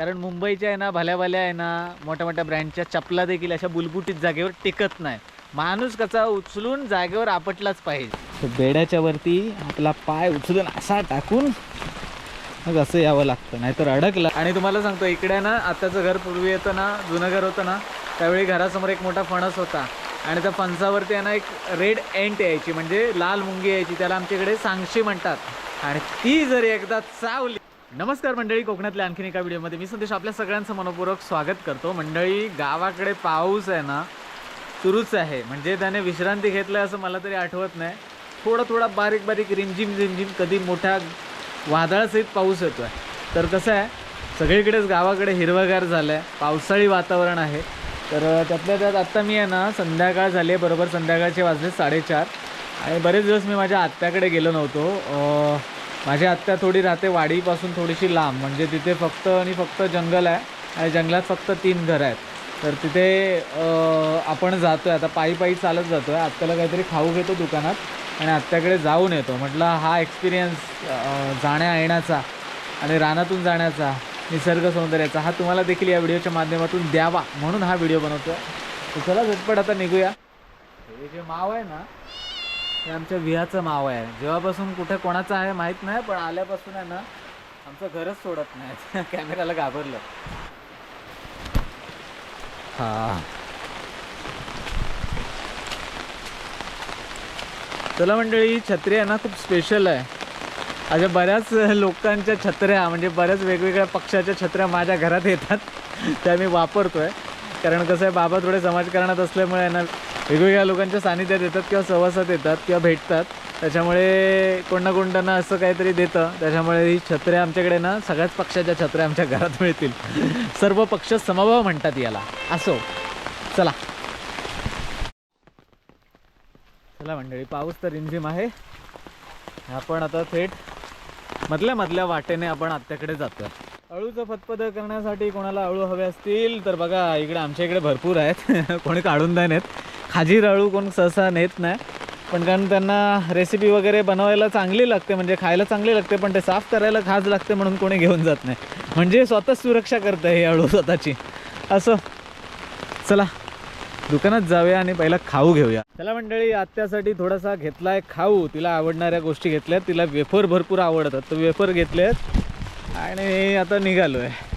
कारण मुंबईच्या आहे ना भल्या भल्या आहे ना मोठ्या मोठ्या ब्रँडच्या चपला देखील अशा बुलबुटीत जागेवर टिकत नाही. माणूस कसा उचलून जागेवर आपटलाच पाहिजे. बेड्याच्या वरती आपला पाय उचलून असा टाकून मग असं यावं लागतं नाहीतर अडकलं. आणि तुम्हाला सांगतो इकडे ना आताचं घर पूर्वी येतं ना जुनं घर होतं ना त्यावेळी घरासमोर एक मोठा फणस होता. आणि त्या फणसावरती आहे ना एक रेड एंट यायची म्हणजे लाल मुंगी यायची त्याला आमच्याकडे सांगशी म्हणतात. आणि ती जर एकदा चावली नमस्कार मंडळी कोकणातल्या आणखीन एका व्हिडिओमध्ये मी संदेश आपल्या सगळ्यांचं मनपूर्वक स्वागत करतो. मंडळी गावाकडे पाऊस आहे ना सुरूच आहे. म्हणजे त्याने विश्रांती घेतलं असं मला तरी आठवत नाही. थोडा थोडा बारीक बारीक रिमझिम रिमझिम कधी मोठ्या वादळासहित पाऊस येतो आहे तर कसं आहे सगळीकडेच गावाकडे हिरवगार झालं आहे पावसाळी वातावरण आहे. तर त्यातल्या त्यात आत्ता मी आहे ना संध्याकाळ झाली आहे. बरोबर संध्याकाळचे वाजले साडेचार. आणि बरेच दिवस मी माझ्या आत्याकडे गेलो नव्हतो. माझी आत्या थोडी राहते वाडीपासून थोडीशी लांब म्हणजे तिथे फक्त आणि फक्त जंगल आहे आणि जंगलात फक्त तीन घरं आहेत. तर तिथे आपण जातो आहे आता पायी पायी चालत जातो आहे आत्याला काहीतरी खाऊ घेतो दुकानात आणि आत्याकडे जाऊन येतो. म्हटलं हा एक्सपिरियन्स जाण्या येण्याचा आणि रानातून जाण्याचा निसर्ग सौंदर्याचा हा तुम्हाला देखील या व्हिडिओच्या माध्यमातून द्यावा म्हणून हा व्हिडिओ बनवतो तर चला झटपट आता निघूया. हे जे माव आहे ना हे आमच्या विहाचं माव आहे. जेव्हापासून कुठे कोणाचं आहे माहीत नाही पण आल्यापासून आहे ना आमचं घरच सोडत नाही. कॅमेराला घाबरलं. हा. चला मंडळी छत्री आहे ना खूप स्पेशल आहे. अशा बऱ्याच लोकांच्या छत्र्या म्हणजे बऱ्याच वेगवेगळ्या पक्षाच्या छत्र्या माझ्या घरात येतात. त्या मी वापरतोय. कारण कसं आहे बाबा थोडे समाजकारणात असल्यामुळे ना वेगवेगळ्या लोकांच्या सानिध्यात येतात किंवा सहवासात येतात किंवा भेटतात. त्याच्यामुळे कोण ना कोण त्यांना असं काहीतरी देतं. त्याच्यामुळे ही छत्र्या आमच्याकडे ना सगळ्याच पक्षाच्या छत्र्या आमच्या घरात मिळतील. सर्व पक्ष समभाव म्हणतात याला. असो. चला. चला मंडळी पाऊस तर रिमझिम आहे. आपण आता थेट मधल्या मधल्या वाटेने आपण आत्याकडे जातो अळूचं फतपद करण्यासाठी कोणाला अळू हवे असतील तर बघा इकडे आमच्या इकडे भरपूर आहेत. कोणी काढून नाही नाहीत खाजीर अळू कोण सहसा नेत नाही. पण कारण त्यांना रेसिपी वगैरे बनवायला चांगली लागते म्हणजे खायला चांगली लागते पण ते साफ करायला खाज लागते म्हणून कोणी घेऊन जात नाही. म्हणजे स्वतःच सुरक्षा करतं हे अळू स्वतःची. असं. चला दुकानात जाऊया आणि पहिला खाऊ घेऊया. चला मंडळी आत्यासाठी थोडासा घेतला आहे खाऊ. तिला आवडणाऱ्या गोष्टी घेतल्यात. तिला वेफर भरपूर आवडतात. तर वेफर घेतलेत. आणि आता निघालो आहे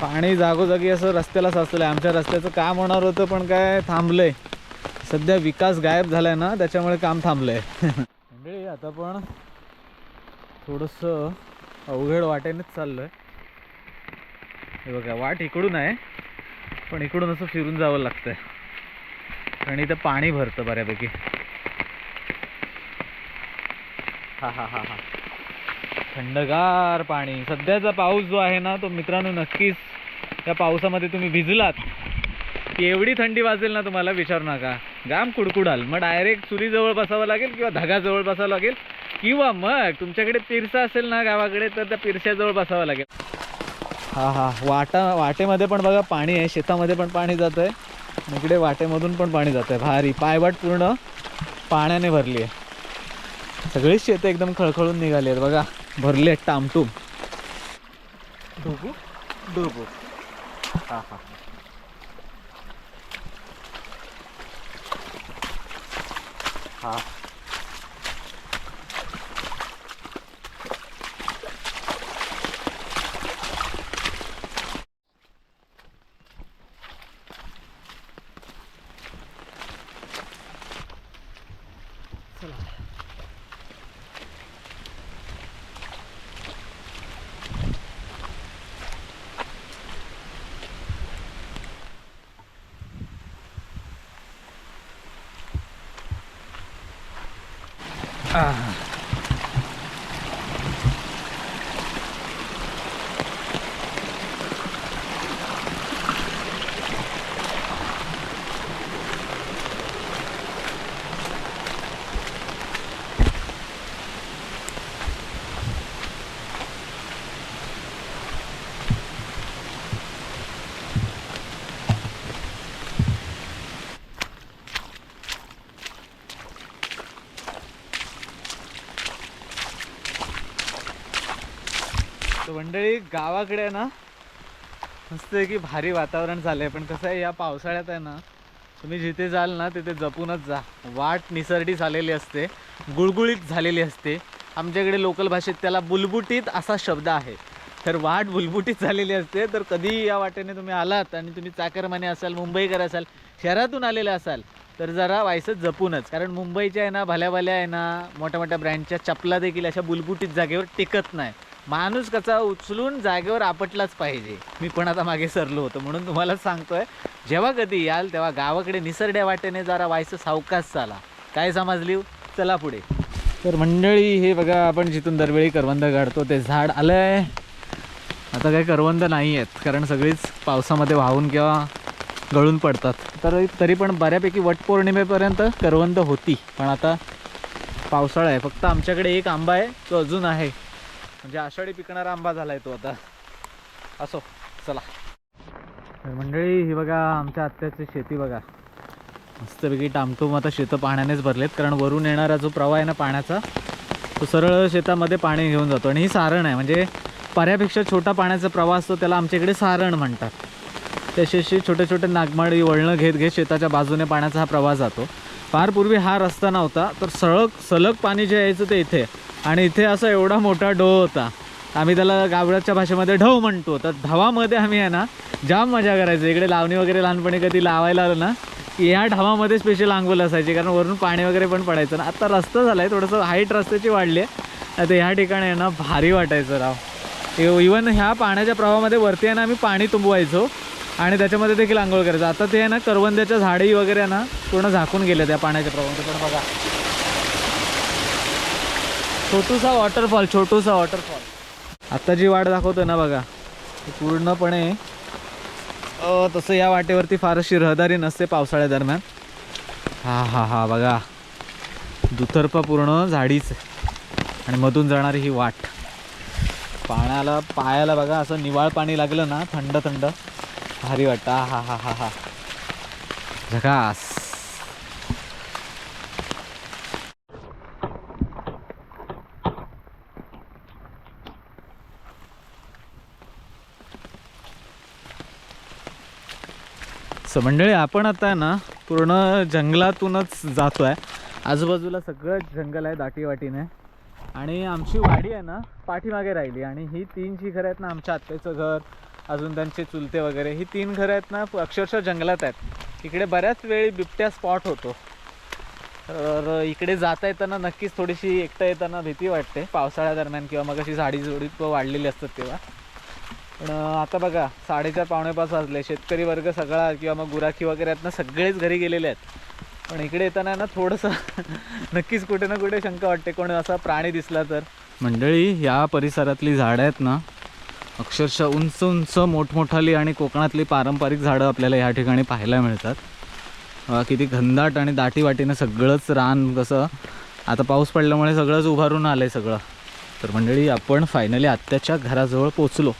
पाणी जागोजागी असं रस्त्याला साचलं आहे आमच्या रस्त्याचं काम होणार होतं पण काय थांबलं आहे सध्या विकास गायब झालाय ना त्याच्यामुळे काम थांबलंय. मंडळी आता पण थोडंसं अवघड वाटेनेच चाललंय. हे बघा वाट इकडून आहे पण इकडून असं फिरून जावं लागतंय. आणि इथं पाणी भरतं बऱ्यापैकी. हा हा हा हा. थंडगार पाणी. सध्याचा पाऊस जो आहे ना तो मित्रांनो नक्कीच त्या पावसामध्ये तुम्ही भिजलात. एवढी थंडी वाजेल ना तुम्हाला विचारू नका. गाम कुडकुडाल. मग डायरेक्ट चुलीजवळ बसावं लागेल किंवा धागाजवळ बसावं लागेल? किंवा मग तुमच्याकडे पिरसा असेल ना गावाकडे तर त्या पिरशाजवळ बसावं लागेल. हा हा. वाटा वाटेमध्ये पण बघा पाणी आहे. शेतामध्ये पण पाणी जात आहे इकडे वाटेमधून पण पाणी जात आहे भारी. पायवाट पूर्ण पाण्याने भरली आहे. सगळीच शेतं एकदम खळखळून निघाली आहेत. बघा भरली आहेत टामटूम. डोबू? डोबू. हा हा. 好。हा तर मंडळी गावाकडे ना मस्त आहे की भारी वातावरण झालंय. पण कसं आहे या पावसाळ्यात आहे ना तुम्ही जिथे जाल ना तिथे जपूनच जा. वाट निसर्डी झालेली असते गुळगुळीत झालेली असते. आमच्याकडे लोकल भाषेत त्याला बुलबुटीत असा शब्द आहे. तर वाट बुलबुटीत झालेली असते. तर कधी या वाटेने तुम्ही आलात आणि तुम्ही चाकरमाने असाल मुंबईकर असाल शहरातून आलेले असाल तर जरा व्हायचं जपूनच. कारण मुंबईच्या आहे ना भल्या भल्या आहे ना मोठ्या मोठ्या ब्रँडच्या चपला देखील अशा बुलबुटीत जागेवर टिकत नाही. माणूस कसा उचलून जागेवर आपटलाच पाहिजे. मी पण आता मागे सरलो होतो म्हणून तुम्हाला सांगतोय जेव्हा कधी याल तेव्हा गावाकडे निसरड्या वाटेने जरा व्हायचं सावकाश चाला. काय समजली? चला पुढे. तर मंडळी हे बघा आपण जिथून दरवेळी करवंद काढतो ते झाड आलंय. आता काही करवंद नाही आहेत कारण सगळीच पावसामध्ये वाहून किंवा गळून पडतात. तर तरी पण बऱ्यापैकी वटपौर्णिमेपर्यंत करवंद होती. पण आता पावसाळा आहे फक्त आमच्याकडे एक आंबा आहे तो अजून आहे. म्हणजे आषाढी पिकणारा आंबा झाला आहे तो आता. असो चला. तर मंडळी ही बघा आमच्या आत्याची शेती बघा. मस्तपैकी टामटूम आता शेतं पाण्यानेच भरलेत कारण वरून येणारा जो प्रवाह आहे ना पाण्याचा तो सरळ शेतामध्ये पाणी घेऊन जातो. आणि ही सारण आहे म्हणजे पाऱ्यापेक्षा छोटा पाण्याचा प्रवाह असतो त्याला आमच्या इकडे सारण म्हणतात. तसे असे छोटे छोटे नागमाडी वळणं घेत घेत शेताच्या बाजूने पाण्याचा हा प्रवाह जातो. फार पूर्वी हा रस्ता नव्हता तर सळग सलग पाणी जे यायचं ते इथे. आणि इथे असा एवढा मोठा डो होता. आम्ही त्याला गावड्याच्या भाषेमध्ये ढव म्हणतो. तर ढवामध्ये आम्ही आहे ना जाम मजा करायचो. इकडे लावणी वगैरे लहानपणी कधी लावायला आलो ना की या ढवामध्ये स्पेशल आंघोल असायची. कारण वरून पाणी वगैरे पण पडायचं ना. आता रस्ता झाला आहे थोडंसं हाईट रस्त्याची वाढली आहे. आता ह्या ठिकाणी आहे ना भारी वाटायचं राव. इवन ह्या पाण्याच्या प्रवाहामध्ये वरती आहे ना आम्ही पाणी तुंबवायचो. आणि त्याच्यामध्ये देखील आंघोळ करायचं. आता ते आहे ना करवंद्याच्या झाडी वगैरे आहे ना पूर्ण झाकून गेले त्या पाण्याच्या प्रवाहामध्ये. पण बघा छोटूसा वॉटरफॉल छोटूसा वॉटरफॉल आता जी वाट दाखवतो ना बघा ती पूर्णपणे तसं या वाटेवरती फारशी रहदारी नसते पावसाळ्यादरम्यान हा हा हा बघा. दुतर्फ पूर्ण झाडीच आहे. आणि मधून जाणारी ही वाट. पाण्याला पायाला बघा असं निवाळ पाणी लागलं ना थंड थंड. भारी वाटतं. हा हा हा हा. हा झकास सो मंडळी आपण आता आहे ना पूर्ण जंगलातूनच जातो आहे आजूबाजूला सगळं जंगल आहे दाटीवाटीने. आणि आमची वाडी आहे ना पाठीमागे राहिली. आणि ही तीन जी घरं आहेत ना आमच्या आत्याचं घर अजून त्यांचे चुलते वगैरे ही तीन घरं आहेत ना अक्षरशः जंगलात आहेत. इकडे बऱ्याच वेळी बिबट्या स्पॉट होतो. तर इकडे जाता येताना नक्कीच थोडीशी एकटं येताना भीती वाटते. पावसाळ्यादरम्यान किंवा मग अशी झाडी जोडी वाढलेली असतात तेव्हा. पण आता बघा साडेचार पावणेपाच वाजले. शेतकरी वर्ग सगळा किंवा मग गुराखी वगैरे आहेत ना सगळेच घरी गेलेले आहेत. पण इकडे येताना ना थोडंसं नक्कीच कुठे ना कुठे शंका वाटते. कोणी असा प्राणी दिसला तर? मंडळी या परिसरातली झाडं आहेत ना अक्षरशः उंच उंच मोठमोठाली आणि कोकणातली पारंपरिक झाडं आपल्याला या ठिकाणी पाहायला मिळतात. किती घनदाट आणि दाटी वाटीनं सगळंच रान कसं आता पाऊस पडल्यामुळे सगळंच उभारून आलं आहे सगळं. तर मंडळी आपण फायनली आत्याच्या घराजवळ पोचलो.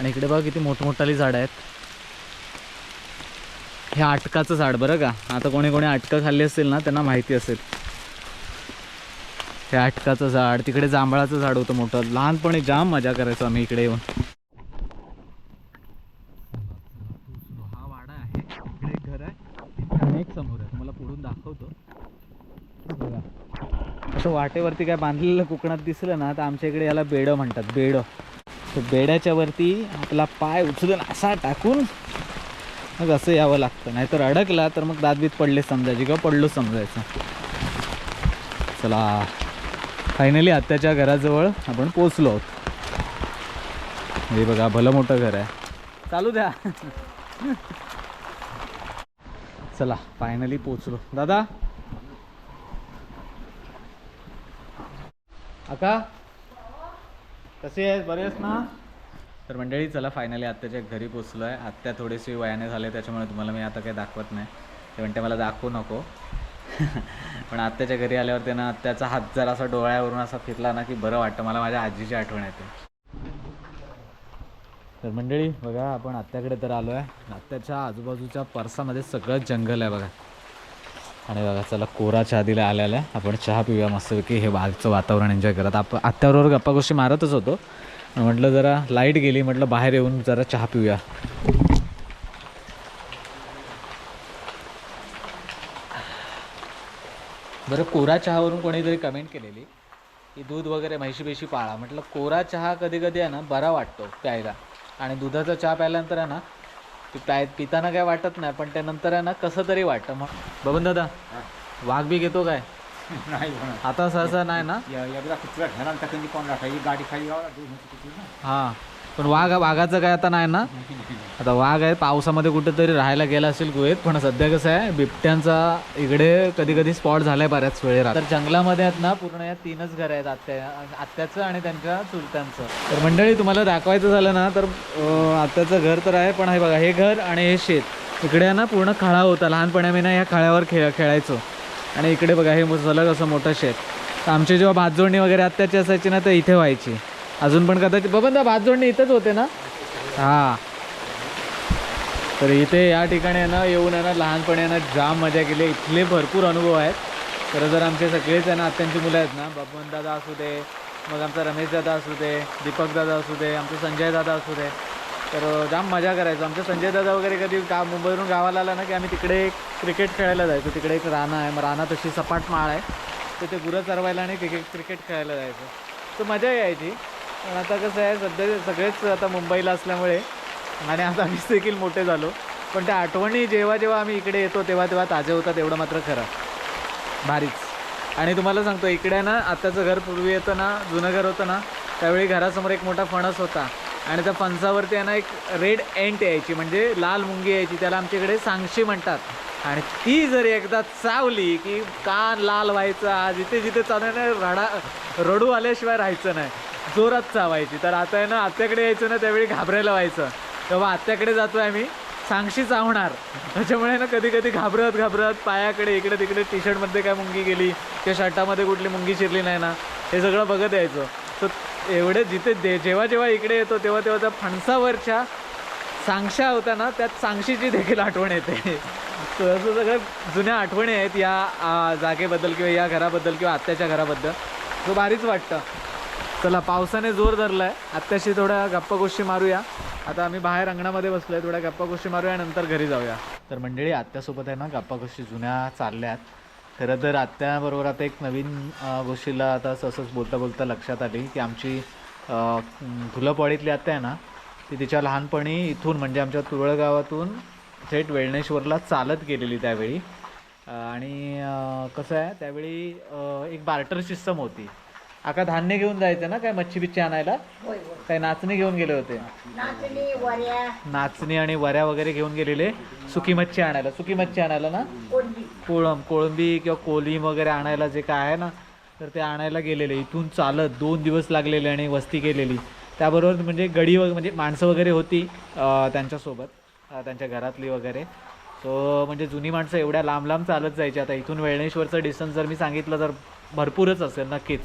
आणि इकडे बघा किती मोठमोठाली झाडं आहेत. हे आटकाचं झाड बरं का? आता कोणी कोणी आटकं खाल्ली असेल ना त्यांना माहिती असेल. हे आटकाचं झाड तिकडे जांभळाचं झाड होतं मोठं. लहानपणी जाम मजा करायचो आम्ही इकडे येऊन. हा वाडा आहे. इकडे एक घर आहे. अनेक समोर आहे. तुम्हाला पुढून दाखवतो. बघा. असं वाटेवरती काय बांधलेलं कोकणात दिसलं ना तर आमच्या इकडे याला बेडं म्हणतात. बेडं. तर बेड्याच्या वरती आपला पाय उचलून असा टाकून मग असं यावं लागतं. नाहीतर अडकला तर मग दादबीत पडले समजायचे किंवा पडलो समजायचं. चला फायनली आत्याच्या घराजवळ आपण पोचलो आहोत. हे बघा भलं मोठं घर आहे. चालू द्या. चला फायनली पोचलो दादा? अका? कसे आहेस बरे ना? तर मंडळी चला फायनली आत्याच्या घरी पोचलो आहे आत्या थोडेसे वयाने झाले त्याच्यामुळे तुम्हाला मी आता काही दाखवत नाही. ते म्हणते मला दाखवू नको. पण आत्याच्या घरी आल्यावर त्यानं आत्याचा हात जरा असा डोळ्यावरून असा फिरला ना की बरं वाटतं. मला माझ्या आजीची आठवण येते. तर मंडळी बघा आपण आत्याकडे तर आलो आहे आत्याच्या आजूबाजूच्या परसामध्ये सगळं जंगल आहे बघा. आणि बघा चला कोरा चहा दिला आलेला आहे. आपण चहा पिऊया मस्तपैकी हे बागचं वातावरण एन्जॉय करत. आपण आत्याबरोबर गप्पा गोष्टी मारतच होतो. म्हटलं जरा लाइट गेली म्हटलं बाहेर येऊन जरा चहा पिऊया. बरं कोरा चहावरून कोणीतरी कमेंट केलेली. की दूध वगैरे म्हैशी बेशी पाळा. म्हटलं कोरा चहा कधी कधी आहे ना बरा वाटतो प्यायला. आणि दुधाचा चहा प्यायल्यानंतर आहे ना ती प्याय पिताना काय वाटत नाही पण त्यानंतर आहे ना कसं तरी वाटतं मग बबन दादा वाघ बी घेतो काय नाही होणार आता सहसा नाही ना या एकदा कुत्रा घराला टाकून कोण राहता ही गाडी खाली हां पण वाघ वाघाचं काय आता नाही ना? आता वाघ आहे पावसामध्ये कुठेतरी राहायला गेला असेल गुहेत पण सध्या कसं आहे बिबट्यांचा इकडे कधी कधी स्पॉट झालाय बऱ्याच वेळेला. तर जंगलामध्ये आहेत ना पूर्ण या तीनच घर आहेत आत्या आत्याचं आणि त्यांच्या चुलत्यांचं. तर मंडळी तुम्हाला दाखवायचं झालं ना तर आत्याचं घर तर आहे पण हे बघा हे घर आणि हे शेत. इकडे आहे ना पूर्ण खळा होता. लहानपणी आम्ही ना ह्या खळ्यावर खेळ खेळायचो. आणि इकडे बघा हे सलग असं मोठं शेत. तर आमची जेव्हा भातजोडणी वगैरे आत्याची असायची ना तर इथे व्हायची. अजून पण कदाचित बबन भात जोडणी इथंच होते ना? हां. तर इथे या ठिकाणी आहे ना येऊन आहे ना लहानपणी आहे ना जाम मजा केली. इथले भरपूर अनुभव आहेत. खरं जर आमचे सगळेच आहे ना आत्यांची मुलं आहेत ना बबन दादा असू दे मग आमचा रमेश दादा असू दे दीपक दादा असू दे आमचे संजय दादा असू दे. तर जाम मजा करायचो. आमचे संजय दादा वगैरे कधी गा मुंबईवरून गावाला आला ना की आम्ही तिकडे क्रिकेट खेळायला जायचो. तिकडे एक राणा आहे मग राणा तशी सपाट माळ आहे. तर ते गुरं चरवायला आणि क्रिकेट क्रिकेट खेळायला जायचो. तर मजा यायची. पण आता कसं आहे सध्या सगळेच आता मुंबईला असल्यामुळे आणि आता आम्हीच देखील मोठे झालो. पण त्या आठवणी जेव्हा जेव्हा आम्ही इकडे येतो तेव्हा तेव्हा ताज्या होतात एवढं मात्र खरं. भारीच. आणि तुम्हाला सांगतो इकडे ना आत्ताचं घर पूर्वी येतं ना जुनं घर होतं ना त्यावेळी घरासमोर एक मोठा फणस होता. आणि त्या फणसावरती आहे ना एक रेड एंट यायची म्हणजे लाल मुंगी यायची त्याला आमच्याकडे सांगशी म्हणतात. आणि ती जर एकदा चावली की कान लाल व्हायचा जिथे जिथे चालणार रडा रडू आल्याशिवाय राहायचं नाही. जोरात चावायची. तर आता आहे ना आत्याकडे यायचं ना त्यावेळी घाबरायला व्हायचं. तेव्हा आत्याकडे जातोय मी सांगशी चावणार. त्याच्यामुळे ना कधी कधी घाबरत घाबरत पायाकडे इकडे तिकडे टी शर्टमध्ये काय मुंगी गेली किंवा शर्टामध्ये कुठली मुंगी शिरली नाही ना हे सगळं बघत यायचं. तर एवढे जिथे दे जेव्हा जेव्हा इकडे येतो तेव्हा तेव्हा त्या फणसावरच्या सांगशा होत्या ना त्यात सांगशीची देखील आठवण येते. तर असं सगळं जुन्या आठवणी आहेत या जागेबद्दल किंवा या घराबद्दल किंवा आत्याच्या घराबद्दल. तो भारीच वाटतं. चला पावसाने जोर धरला आहे आत्याशी थोड्या गप्पा गोष्टी मारूया. आता आम्ही बाहेर अंगणामध्ये बसलो आहे थोड्या गप्पा गोष्टी मारूया नंतर घरी जाऊया. तर मंडळी आत्यासोबत आहे ना गप्पा गोष्टी जुन्या चालल्यात. खरं तर आत्याबरोबर आता एक नवीन गोष्टीला आता असंच बोलता बोलता लक्षात आली की आमची धुलपवाडीतली आत्या आहे ना ती तिच्या लहानपणी इथून म्हणजे आमच्या तुरळगावातून थेट वेळणेश्वरला चालत गेलेली त्यावेळी. आणि कसं आहे त्यावेळी एक बार्टर सिस्टम होती. आका धान्य घेऊन जायचं ना काय मच्छी बिच्छी आणायला? होय होय. काय नाचणी घेऊन गेले होते. नाचणी वऱ्या. नाचणी आणि वऱ्या वगैरे घेऊन गेलेले. सुकी मच्छी आणायला. सुकी मच्छी आणायला ना? कोळम कोळंबी किंवा कोलीम वगैरे आणायला जे काय आहे ना तर ते आणायला गेलेले. इथून चालत दोन दिवस लागलेले आणि वस्ती केलेली. त्याबरोबर म्हणजे गडी वगैरे म्हणजे माणसं वगैरे होती अं, त्यांच्यासोबत अं, त्यांच्या घरातली वगैरे. सो म्हणजे जुनी माणसं एवढ्या लांब लांब चालत जायची. आता इथून वेळणेश्वरचं डिस्टन्स जर मी सांगितलं तर भरपूरच असेल नक्कीच.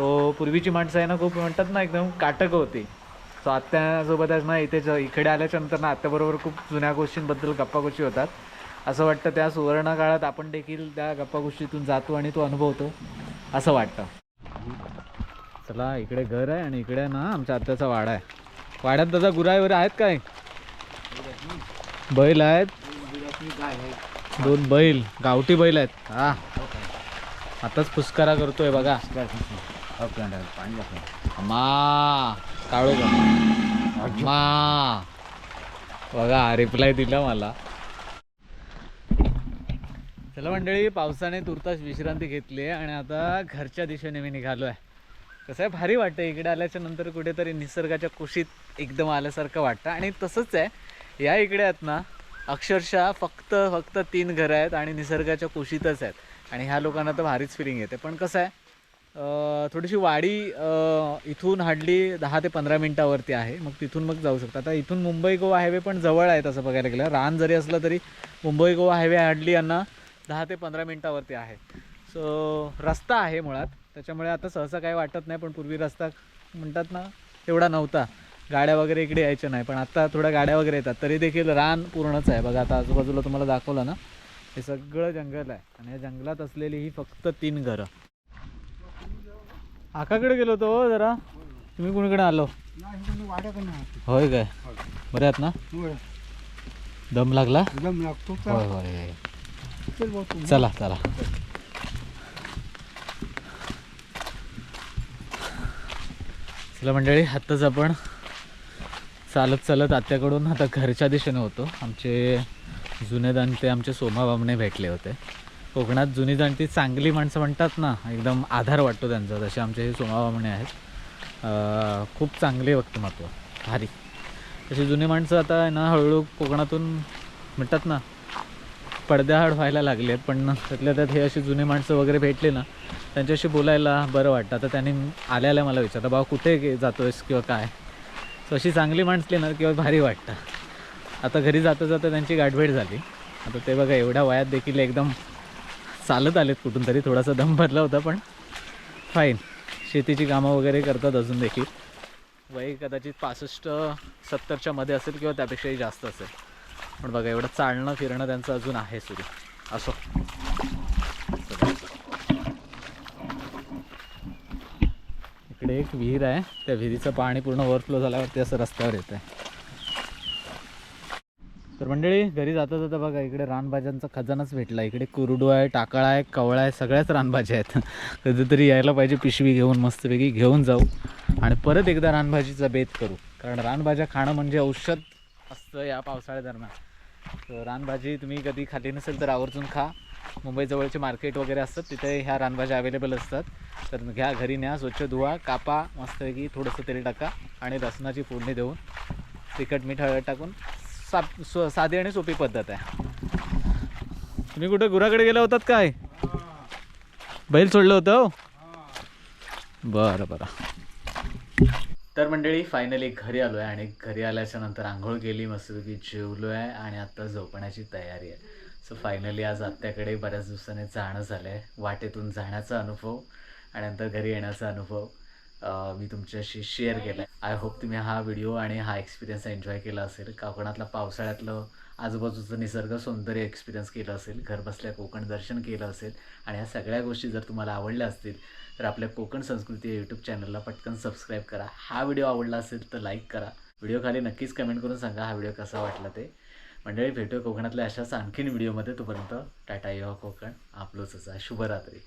सो पूर्वीची माणसं आहे ना खूप म्हणतात ना एकदम काटक होती. सो आत्यासोबतच ना इथे ज- इकडे आल्याच्यानंतर ना आत्याबरोबर खूप जुन्या गोष्टींबद्दल गप्पा गोष्टी होतात. असं वाटतं त्या सुवर्ण काळात आपण देखील त्या गप्पा गोष्टीतून जातो आणि तो अनुभवतो असं वाटतं. चला इकडे घर आहे आणि इकडे ना आमच्या आत्याचा वाडा आहे. वाड्यात दादा गुरायवर वगैरे आहेत काय? बैल आहेत. दोन बैल गावठी बैल आहेत. हा. आताच पुस्कारा करतोय बघा. अम्मा काळू का? अम्मा. बघा रिप्लाय दिला मला. चला मंडळी पावसाने तुर्तास विश्रांती घेतली आहे आणि आता घरच्या दिशेने मी निघालो आहे. कसं आहे भारी वाटतं इकडे आल्याच्यानंतर कुठेतरी निसर्गाच्या कुशीत एकदम आल्यासारखं वाटतं. आणि तसंच आहे या इकडे आहेत ना अक्षरशः फक्त फक्त तीन घरं आहेत आणि निसर्गाच्या कुशीतच आहेत. आणि ह्या लोकांना तर भारीच फिलिंग येते. पण कसं आहे थोडीशी वाडी इथून हार्डली दहा ते पंधरा मिनटावरती आहे. मग तिथून मग जाऊ शकता. आता इथून मुंबई गोवा हायवे पण जवळ आहे तसं बघायला गेलं. रान जरी असलं तरी मुंबई गोवा हायवे हार्डली यांना दहा ते पंधरा मिनटावरती आहे. सो रस्ता आहे मुळात. त्याच्यामुळे आता सहसा काही वाटत नाही पण पूर्वी रस्ता म्हणतात ना तेवढा नव्हता. गाड्या वगैरे इकडे यायच्या नाही. पण आत्ता थोड्या गाड्या वगैरे येतात. तरी देखील रान पूर्णच आहे. बघा आता आजूबाजूला तुम्हाला दाखवलं ना हे सगळं जंगल आहे. आणि या जंगलात असलेली ही फक्त तीन घरं. आकाकडे गेलो होतो हो जरा. तुम्ही कुणीकडे आलो? होय काय? बरे आहात ना? दम लागला? दम लागतो होय होय. चला चला. चला मंडळी आत्ताच आपण चालत चालत आत्याकडून आता घरच्या दिशेने होतो. आमचे जुने जाणते आमचे सोमा बामणे भेटले होते. कोकणात जुनी जाणती चांगली माणसं म्हणतात ना एकदम आधार वाटतो त्यांचा तसे आमचे हे सोमा म्हणे आहेत. खूप चांगले व्यक्तिमत्व भारी. तशी जुनी माणसं आता ना हळूहळू कोकणातून म्हणतात ना पडद्याआड व्हायला लागले आहेत पण त्यातल्या त्यात हे अशी जुनी माणसं वगैरे भेटली ना त्यांच्याशी बोलायला बरं वाटतं. आता त्यांनी आल्याला मला विचारतं बाबा कुठे गे- जातोयस किंवा काय? सो अशी चांगली माणसली ना किंवा भारी वाटतं. आता घरी जाता जाता त्यांची गाठभेट झाली. आता ते बघा एवढ्या वयात देखील एकदम चालत आलेत कुठून तरी थोडासा दम भरला होता पण फाईन शेतीची कामं वगैरे करतात अजून देखील. वय कदाचित पासष्ट सत्तरच्या मध्ये असेल किंवा त्यापेक्षाही जास्त असेल. पण बघा एवढं चालणं फिरणं त्यांचं अजून आहे सुरू. असो. इकडे एक विहीर आहे. त्या विहिरीचं पाणी पूर्ण ओव्हरफ्लो झाल्यावरती असं रस्त्यावर येतं आहे मंडळी घरी जाता जाता बघा इकडे रानभाज्यांचा खजानाच भेटला. इकडे कुरडू आहे टाकाळा आहे कवळा आहे सगळ्याच रानभाज्या आहेत. कधीतरी यायला पाहिजे पिशवी घेऊन मस्तपैकी घेऊन जाऊ. आणि परत एकदा रानभाजीचा बेत करू. कारण रानभाज्या खाणं म्हणजे औषध असतं या पावसाळ्यादरम्यान तर रानभाजी तुम्ही कधी खाली नसेल तर आवर्जून खा. मुंबईजवळचे मार्केट वगैरे असतात तिथे ह्या रानभाज्या अवेलेबल असतात. तर घ्या घरी न्या स्वच्छ धुवा कापा मस्तपैकी थोडंसं तेल टाका आणि लसणाची फोडणी देऊन तिखट मीठ हळद टाकून साप सो साधी आणि सोपी पद्धत आहे. तुम्ही कुठे गुराकडे गेला होतात काय? बैल सोडलं होतं हो? बरं बरं. तर मंडळी फायनली घरी आलो आहे आणि घरी आल्याच्यानंतर आंघोळ केली मस्तपैकी जेवलो आहे आणि आता झोपण्याची तयारी आहे. सो फायनली आज आत्याकडे बऱ्याच दिवसाने जाणं झालं आहे वाटेतून जाण्याचा अनुभव आणि नंतर घरी येण्याचा अनुभव. मी तुमच्याशी शेअर केला आय होप तुम्ही हा व्हिडिओ आणि हा एक्सपिरियन्स एन्जॉय केला असेल. कोकणातला पावसाळ्यातलं आजूबाजूचं निसर्ग सौंदर्य एक्सपिरियन्स केलं असेल. घर बसल्या कोकण दर्शन केलं असेल. आणि ह्या सगळ्या गोष्टी जर तुम्हाला आवडल्या असतील तर आपल्या कोकण संस्कृती या यूट्यूब चॅनलला पटकन सबस्क्राईब करा. हा व्हिडिओ आवडला असेल तर लाईक करा. व्हिडिओ खाली नक्कीच कमेंट करून सांगा हा व्हिडिओ कसा वाटला ते. मंडळी भेटूया कोकणातल्या अशाच आणखीन व्हिडिओमध्ये तोपर्यंत टाटा युवा कोकण. आपलोच शुभरात्री.